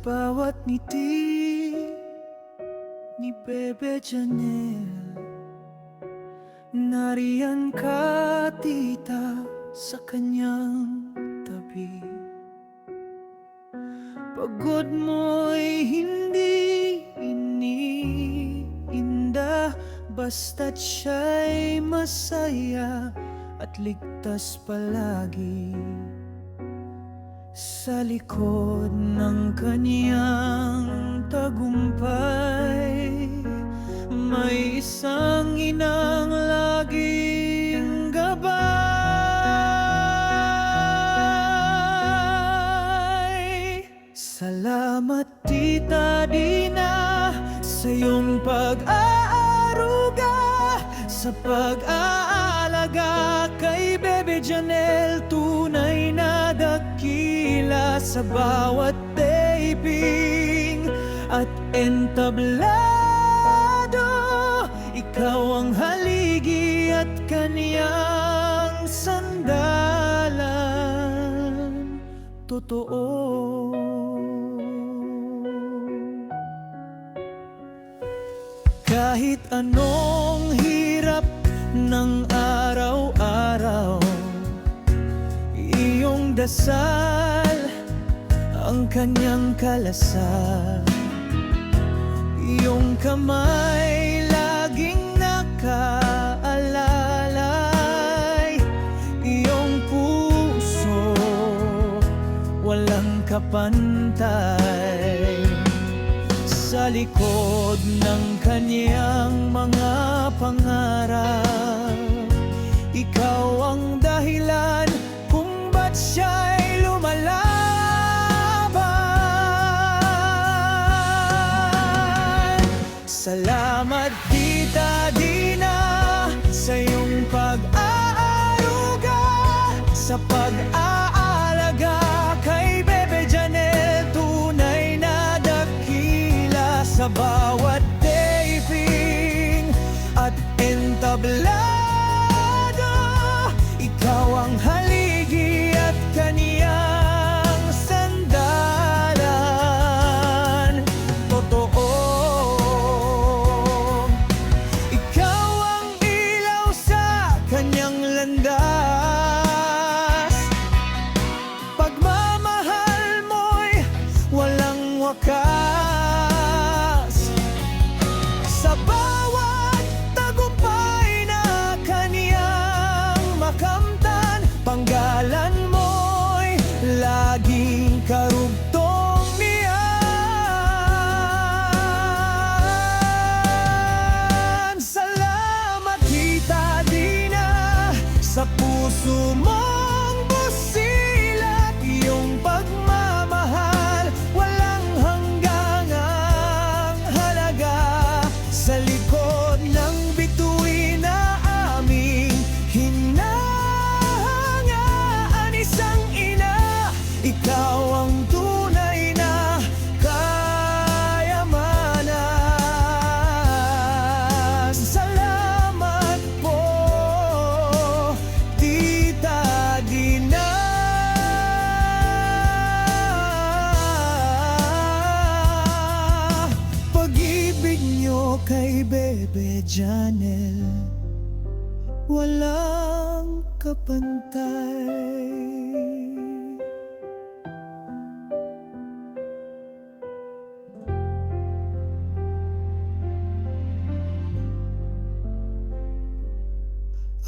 bawat ngiti ni Bebe Janelle Nariyan ka tita sa kanyang tabi. Pagod mo'y hindi iniinda Basta't siya'y masaya at ligtas palagi Sa likod ng kaniyang tagumpay May isang inang laging gabay. Salamat Tita Dina sa iyong pag-aaruga Sa pag-aalaga kay Bebe Janelle Tunay na sa bawat taping At entablado Ikaw ang haligi at kaniyang sandalan. Totoo. Kahit anong hirap ng araw-araw Iyong dasal ang kanyang kalasal. Iyong kamay laging nakaalalay Iyong puso walang kapantay. Sa likod ng kanyang mga pangarap Salamat Tita Dina sa iyong pag-aaruga Sa pag-aalaga kay Bebe Janelle Tunay na dakila sa puso mong busilak Iyong pagmamahal Walang hanggang ang halaga. Sa likod ng bituin na aming hinahangaan Isang ina, ikaw Janelle Walang kapantay.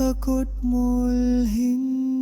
Ako't mulhing